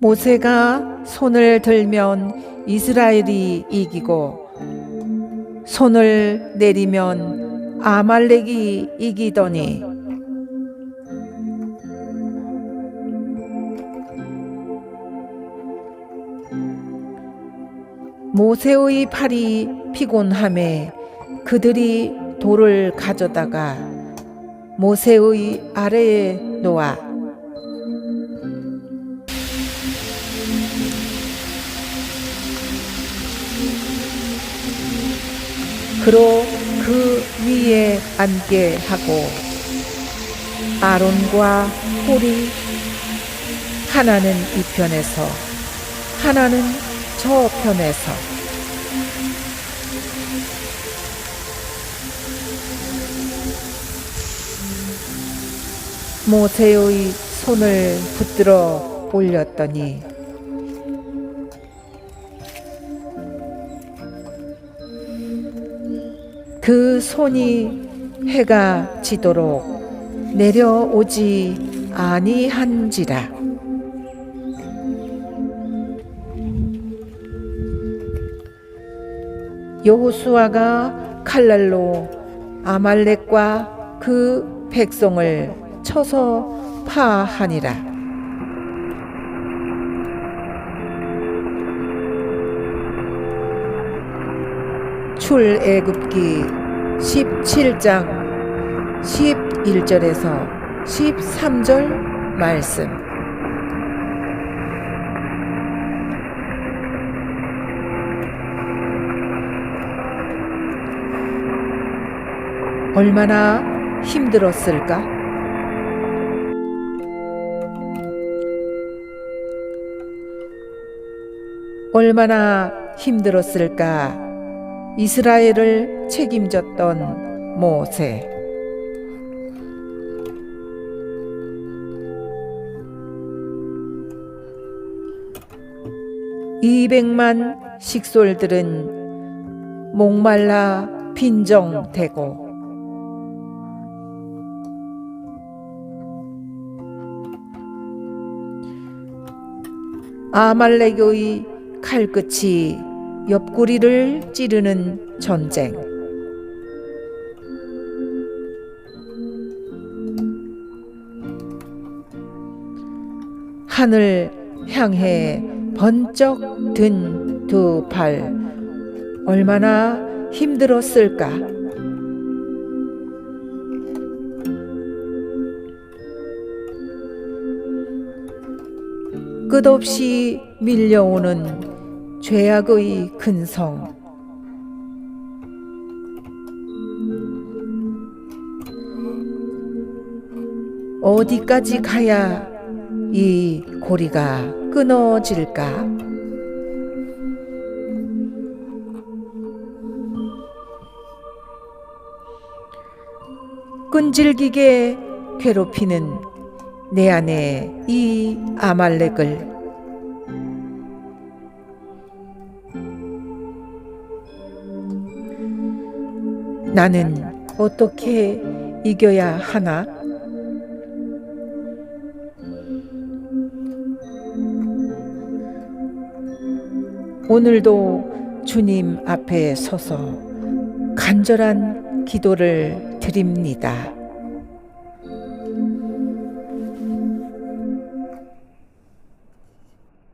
모세가 손을 들면 이스라엘이 이기고 손을 내리면 아말렉이 이기더니 모세의 팔이 피곤함에 그들이 돌을 가져다가 모세의 아래에 놓아 그로 그 위에 앉게 하고 아론과 홀이 하나는 이 편에서 하나는 저 편에서. 모세의 손을 붙들어 올렸더니 그 손이 해가 지도록 내려오지 아니한지라. 여호수아가 칼날로 아말렉과 그 백성을 쳐서 파하니라 출애굽기 17장 11절에서 13절 말씀 얼마나 힘들었을까? 얼마나 힘들었을까? 이스라엘을 책임졌던 모세. 이백만 식솔들은 목말라 빈정대고 아말렉의 칼끝이 옆구리를 찌르는 전쟁. 하늘 향해 번쩍 든두팔 얼마나 힘들었을까? 끝없이 밀려오는 죄악의 근성. 어디까지 가야 이 고리가 끊어질까? 끈질기게 괴롭히는 내 안에 이 아말렉을 나는 어떻게 이겨야 하나? 오늘도 주님 앞에 서서 간절한 기도를 드립니다.